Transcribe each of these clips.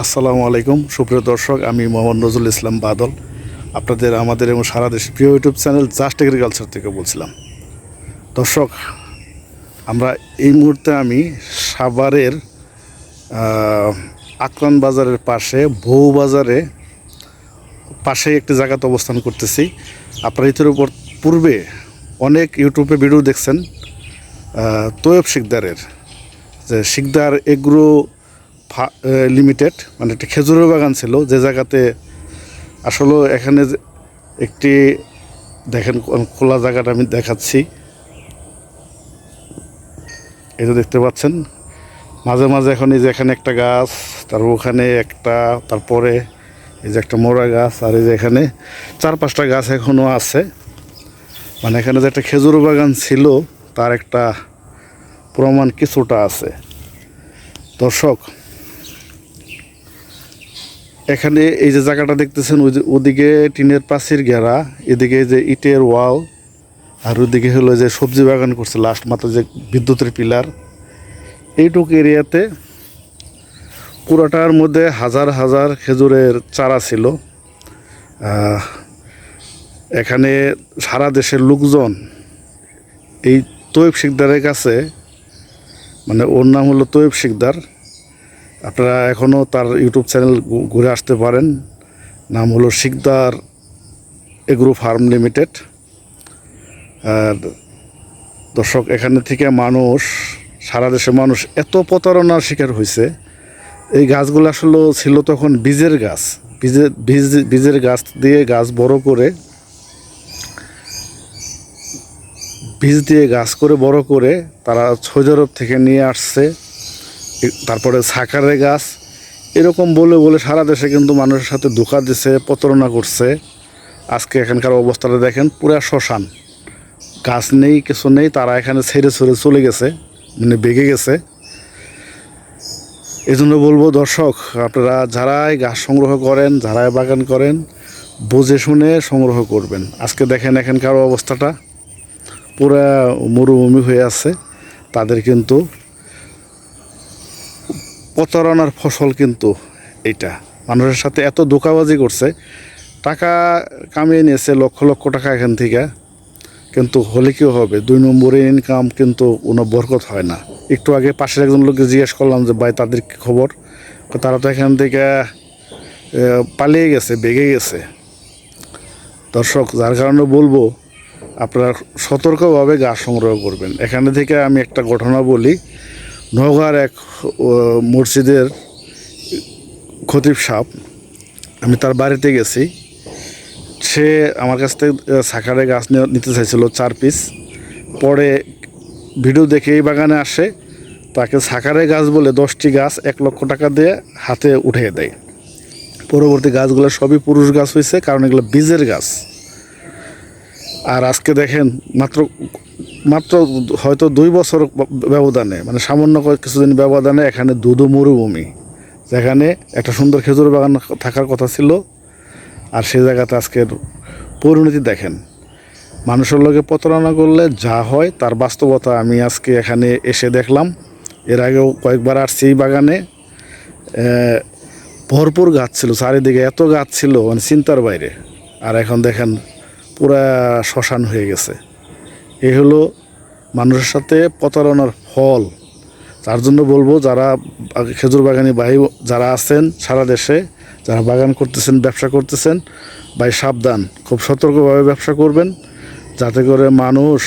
আসসালামু আলাইকুম। সুপ্রিয় দর্শক, আমি মোহাম্মদ নজরুল ইসলাম বাদল। আপনাদের, আমাদের এবং সারা দেশের প্রিয় ইউটিউব চ্যানেল জাস্ট এগ্রিকালচার থেকে বলছিলাম। দর্শক, আমরা এই মুহূর্তে আমি সাভারের আকরান বাজারের পাশে, বউ বাজারে পাশে একটি জায়গাতে অবস্থান করতেছি। আপনারা ইতির উপর পূর্বে অনেক ইউটিউবে ভিডিও দেখছেন তৈয়ব শিকদারের, যে শিকদার এগ্রো লিমিটেড মানে একটি খেজুরের বাগান ছিল, যে জায়গাতে আসলে এখানে একটি, দেখেন খোলা জায়গাটা আমি দেখাচ্ছি। এই দেখতে পাচ্ছেন, মাঝে মাঝে এখন এই যে এখানে একটা গাছ তারপর ওখানে একটা, তারপরে এই যে একটা মোড়া গাছ, আর এই যে এখানে চার পাঁচটা গাছ এখনও আছে। মানে এখানে যে একটা খেজুর বাগান ছিল, তার একটা প্রমাণ কিছুটা আছে। দর্শক এখানে এই যে জায়গাটা দেখতেছেন, ওই যে ওদিকে টিনের প্রাচীর ঘেরা এদিকে যে ইটের ওয়াল, আর ওদিকে হলো যে সবজি বাগান করছে লাস্ট মাত্র যে বিদ্যুতের পিলার। এইটুকু এরিয়াতে পুরোটার মধ্যে হাজার হাজার খেজুরের চারা ছিল। এখানে সারা দেশের লোকজন এই তৈব শিকদারের কাছে মানে ওর নাম হলো তৈব শিকদার আপনারা এখনও তার ইউটিউব চ্যানেল ঘুরে আসতে পারেন। নাম হলো শিকদার এগ্রো ফার্ম লিমিটেড। আর দর্শক, এখানে থেকে মানুষ, সারা দেশের মানুষ এত প্রতারণার শিকার হয়েছে এই গাছগুলো আসলে ছিল তখন বীজের গাছ। বীজের বীজ, বীজের গাছ দিয়ে গাছ বড় করে, বীজ দিয়ে গাছ করে বড় করে তারা সৌদি থেকে নিয়ে আসছে। তারপরে সাকারের গাছ, এরকম বলে বলে সারা দেশে কিন্তু মানুষের সাথে ধোকা দিছে, প্রতারণা করছে। আজকে এখানকার অবস্থাটা দেখেন, পুরা শ্মশান। গাছ নেই, কিছু নেই, তারা এখানে ছেড়ে ছড়ে চলে গেছে মানে বেগে গেছে। এই জন্য বলব, দর্শক, আপনারা যারাই গাছ সংগ্রহ করেন, যারাই বাগান করেন, বুঝে শুনে সংগ্রহ করবেন। আজকে দেখেন এখানকার অবস্থাটা, পুরা মরুভূমি হয়ে আছে, তাদের কিন্তু প্রতারণার ফসল কিন্তু এইটা। মানুষের সাথে এত ধোকাবাজি করছে, টাকা কামিয়ে নিয়েছে, লক্ষ লক্ষ টাকা এখান থেকে, কিন্তু হলে কি হবে? দুই নম্বরে ইনকাম কিন্তু কোনো বরকত হয় না। একটু আগে পাশের একজন লোককে জিজ্ঞেস করলাম যে, ভাই, তাদের কি খবর? তারা তো এখান থেকে পালিয়ে গেছে, বেগে গেছে। দর্শক, যার কারণে বলব, আপনারা সতর্কভাবে গাছ সংগ্রহ করবেন। এখানে থেকে আমি একটা ঘটনা বলি নওগাঁর এক মসজিদের খতিব সাপ, আমি তার বাড়িতে গেছি। সে আমার কাছ থেকে সাকারে গাছ নিতে চাইছিল চার পিস। পরে ভিডিও দেখে এই বাগানে আসে, তাকে সাকারে গাছ বলে দশটি গাছ এক লক্ষ টাকা দিয়ে হাতে উঠিয়ে দেয়। পরবর্তী গাছগুলো সবই পুরুষ গাছ হয়েছে কারণ এগুলো বীজের গাছ। আর আজকে দেখেন, মাত্র মাত্র হয়তো দুই বছর ব্যবধানে মানে সামান্য কিছুদিন ব্যবধানে এখানে দুধু মরুভূমি। যেখানে একটা সুন্দর খেজুর বাগান থাকার কথা ছিল, আর সেই জায়গাতে আজকের পরিণতি দেখেন। মানুষের লোকে প্রতারণা করলে যা হয়, তার বাস্তবতা আমি আজকে এখানে এসে দেখলাম। এর আগেও কয়েকবার আসছি এই বাগানে। ভরপুর গাছ ছিল, চারিদিকে এত গাছ ছিল মানে চিন্তার বাইরে। আর এখন দেখেন পুরা শ্মশান হয়ে গেছে। এই হলো মানুষের সাথে প্রতারণার ফল। তার জন্য বলব যারা খেজুর বাগানি ভাই যারা আছেন সারা দেশে, যারা বাগান করতেছেন, ব্যবসা করতেছেন, ভাই সাবধান, খুব সতর্কভাবে ব্যবসা করবেন যাতে করে মানুষ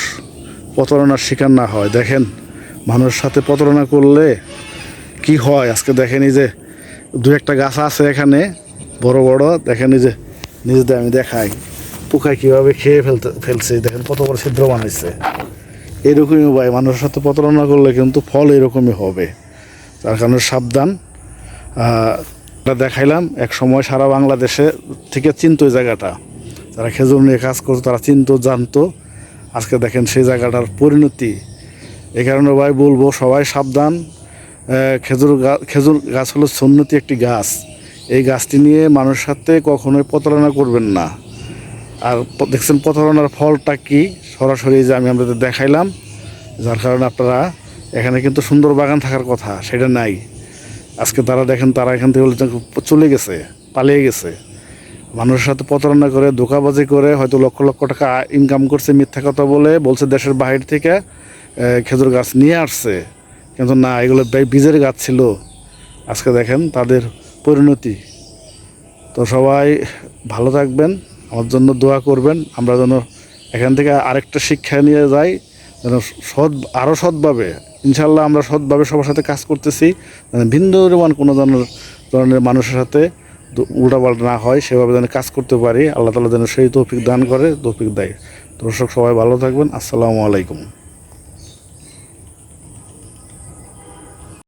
প্রতারণার শিকার না হয়। দেখেন, মানুষের সাথে প্রতারণা করলে কি হয়? আজকে দেখেন যে দু একটা গাছ আছে এখানে, বড় বড়, দেখেন যে নিজেদের আমি দেখাই। পোকায় কীভাবে খেয়ে ফেলতে, ফেলছে, দেখেন কত বড় ছিদ্র বানাইছে। এরকমই উপায় মানুষের সাথে প্রতারণা করলে কিন্তু ফল এরকমই হবে। তার কারণে সাবধান। দেখাইলাম, এক সময় সারা বাংলাদেশে থেকে চিনতো এই জায়গাটা। যারা খেজুর নিয়ে কাজ করতো, তারা চিনতো, জানতো। আজকে দেখেন সেই জায়গাটার পরিণতি। এই কারণে ভাই বলব, সবাই সাবধান। খেজুর খেজুর গাছ হলো সুন্নতি একটি গাছ। এই গাছটি নিয়ে মানুষের সাথে কখনোই প্রতারণা করবেন না। আর দেখছেন প্রতারণার ফলটা কি? সরাসরি যে আমি আপনাদের দেখাইলাম, যার কারণে আপনারা এখানে কিন্তু সুন্দর বাগান থাকার কথা, সেটা নাই। আজকে তারা দেখেন, তারা এখান থেকে চলে গেছে, পালিয়ে গেছে। মানুষের সাথে প্রতারণা করে, ধোকাবাজি করে, হয়তো লক্ষ লক্ষ টাকা ইনকাম করছে মিথ্যা কথা বলে, বলছে দেশের বাহির থেকে খেজুর গাছ নিয়ে আসছে। কিন্তু না, এগুলো বীজের গাছ ছিল। আজকে দেখেন, তাদের পরিণতি। তো সবাই ভালো থাকবেন। আমার জন্য দোয়া করবেন। আমরা যেন এখান থেকে আরেকটা শিক্ষা নিয়ে যাই, যেন সৎ আরও সৎভাবে ইনশাল্লাহ আমরা সৎভাবে সবার সাথে কাজ করতেছি ভিন্ন পরিমাণ কোনো ধরনের মানুষের সাথে উল্টাপাল্টা না হয়, সেভাবে যেন কাজ করতে পারি। আল্লাহ তালা যেন সেই তৌফিক দান করে, তৌফিক দেয়। দর্শক সবাই ভালো থাকবেন। আসসালামু আলাইকুম।